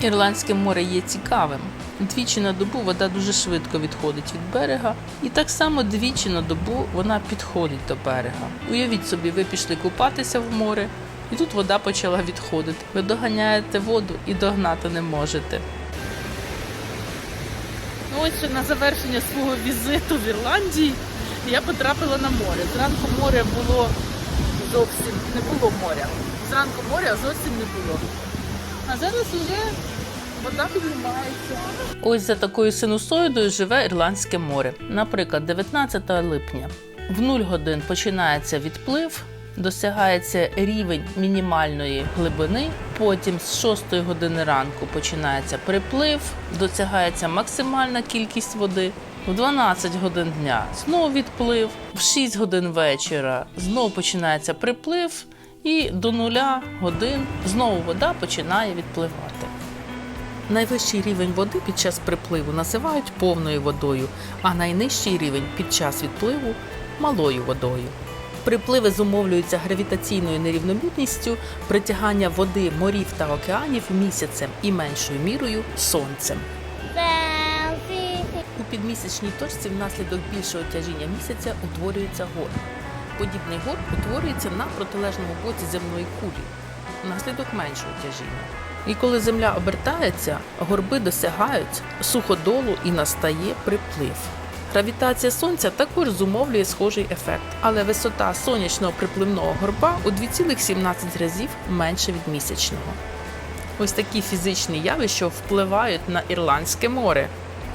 Ірландське море є цікавим. Двічі на добу вода дуже швидко відходить від берега, і так само двічі на добу вона підходить до берега. Уявіть собі, ви пішли купатися в море, і тут вода почала відходити. Ви доганяєте воду і догнати не можете. Ну, ось на завершення свого візиту в Ірландії я потрапила на море. Зранку море було зовсім не було моря. Зранку моря зовсім не було. А зараз уже вода піднімається. Ось за такою синусоїдою живе Ірландське море. Наприклад, 19 липня в 0 годин починається відплив, досягається рівень мінімальної глибини. Потім з 6 години ранку починається приплив, досягається максимальна кількість води. В 12 годин дня знову відплив, в 6 годин вечора знову починається приплив, і до нуля годин знову вода починає відпливати. Найвищий рівень води під час припливу називають повною водою, а найнижчий рівень під час відпливу малою водою. Припливи зумовлюються гравітаційною нерівномірністю притягання води морів та океанів місяцем і меншою мірою сонцем. У підмісячній точці внаслідок більшого тяжіння місяця утворюється гор. Подібний гор утворюється на протилежному боці земної кулі внаслідок меншого тяжіння. І коли земля обертається, горби досягають суходолу і настає приплив. Гравітація сонця також зумовлює схожий ефект, але висота сонячного припливного горба у 2,17 разів менше від місячного. Ось такі фізичні явища впливають на Ірландське море.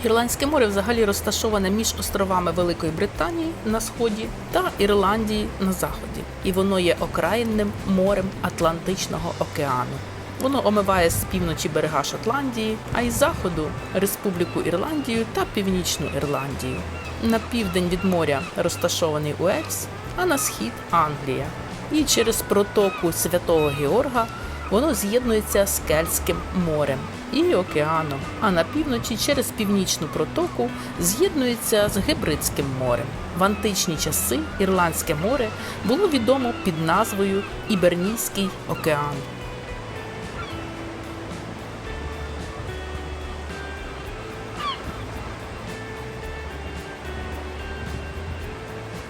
Ірландське море взагалі розташоване між островами Великої Британії на сході та Ірландії на заході, і воно є окраїнним морем Атлантичного океану. Воно омиває з півночі берега Шотландії, а із заходу Республіку Ірландію та Північну Ірландію. На південь від моря розташований Уельс, а на схід Англія. І через протоку Святого Георга воно з'єднується з Кельтським морем і океаном, а на півночі через північну протоку з'єднується з Гебридським морем. В античні часи Ірландське море було відомо під назвою Ібернійський океан.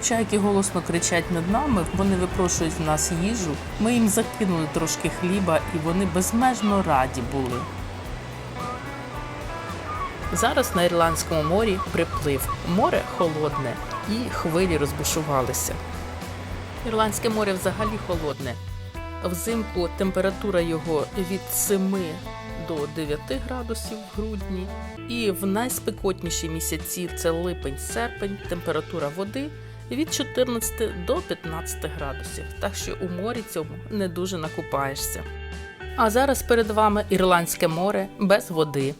Чайки голосно кричать над нами, вони випрошують в нас їжу. Ми їм закинули трошки хліба, і вони безмежно раді були. Зараз на Ірландському морі приплив. Море холодне і хвилі розбушувалися. Ірландське море взагалі холодне. Взимку температура його від 7 до 9 градусів в грудні. І в найспекотніші місяці це липень-серпень, температура води від 14 до 15 градусів. Так що у морі цьому не дуже накупаєшся. А зараз перед вами Ірландське море без води.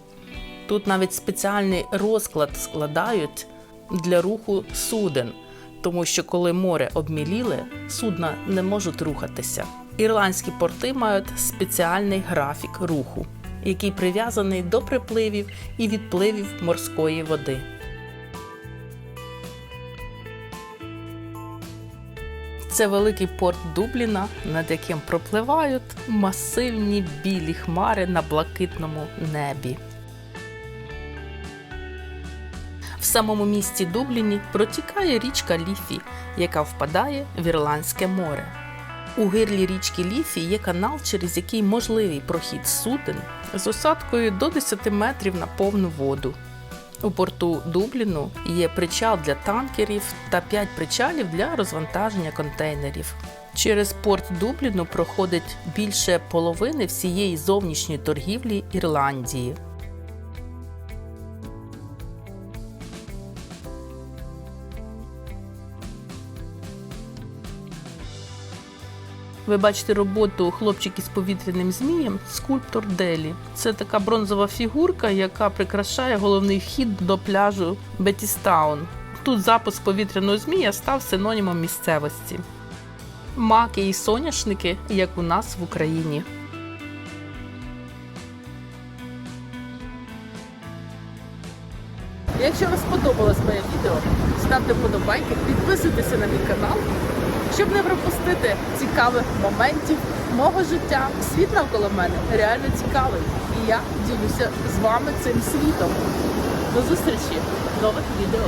Тут навіть спеціальний розклад складають для руху суден, тому що коли море обміліле, судна не можуть рухатися. Ірландські порти мають спеціальний графік руху, який прив'язаний до припливів і відпливів морської води. Це великий порт Дубліна, над яким пропливають масивні білі хмари на блакитному небі. Самому місті Дубліні протікає річка Ліфі, яка впадає в Ірландське море. У гирлі річки Ліфі є канал, через який можливий прохід суден з осадкою до 10 метрів на повну воду. У порту Дубліну є причал для танкерів та 5 причалів для розвантаження контейнерів. Через порт Дубліну проходить більше половини всієї зовнішньої торгівлі Ірландії. Ви бачите роботу хлопчики з повітряним змієм, скульптор Делі. Це така бронзова фігурка, яка прикрашає головний вхід до пляжу Бетістаун. Тут запуск повітряного змія став синонімом місцевості. Маки і соняшники, як у нас в Україні. Якщо вам сподобалось моє відео, ставте вподобайки, підписуйтеся на мій канал щоб не пропустити цікавих моментів мого життя. Світ навколо мене реально цікавий. І я ділюся з вами цим світом. До зустрічі в нових відео.